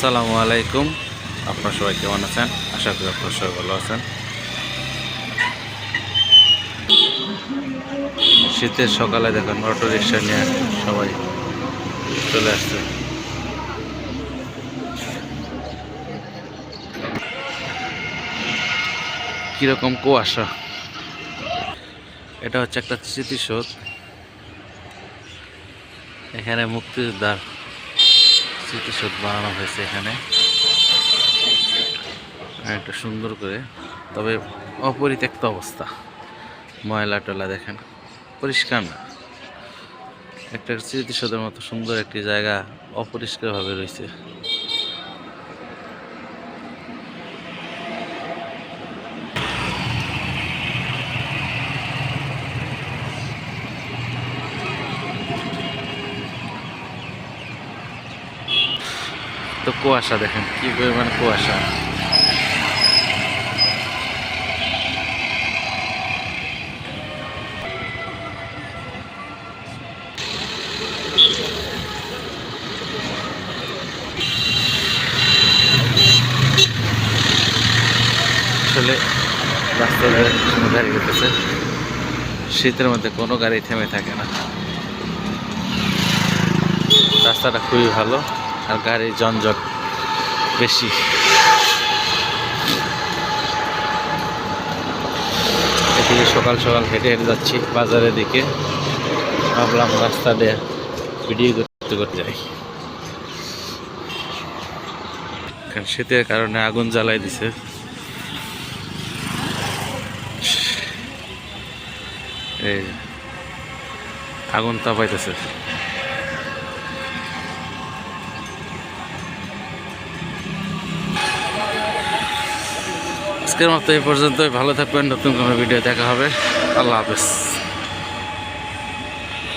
আসসালামু আলাইকুম। আপনার সবাই কেমন আছেন? আশা করি আপনার সবাই ভালো আছেন। শীতের সকালে দেখুন অটো রিক্সা নিয়ে সবাই চলে আসছে। কীরকম কুয়াশা? এটা হচ্ছে একটা স্মৃতিসৌধ। এখানে মুক্তিযোদ্ধার স্মৃতিসৌধ বানানো হয়েছে এখানে। একটা সুন্দর করে। তবে অপরিত্যক্ত অবস্থা। ময়লা টলা দেখেন, পরিষ্কার না। একটা স্মৃতিসৌধের মতো সুন্দর একটি জায়গা অপরিষ্কারভাবে রয়েছে। তো কুয়াশা দেখেন, কি পরিমাণ কুয়াশা। আসলে রাস্তায় কোনো গাড়ি উঠেছে শীতের মধ্যে কোনো গাড়ি থেমে থাকে না। রাস্তাটা খুবই ভালো। আর গাড়ির যানজট বেশি। এদিকে সকাল সকাল হেঁটে হেঁটে যাচ্ছি বাজারের দিকে। ভাবলাম রাস্তা দিয়ে ভিডিও করতে করতে যাই। কারণ শীতের কারণে আগুন জ্বালাই দিছে। এই আগুন তাপাইতেছে। আজকের মতো এই পর্যন্তই। ভালো থাকবেন নতুন কোনো ভিডিও দেখা হবে। আল্লাহ হাফেজ।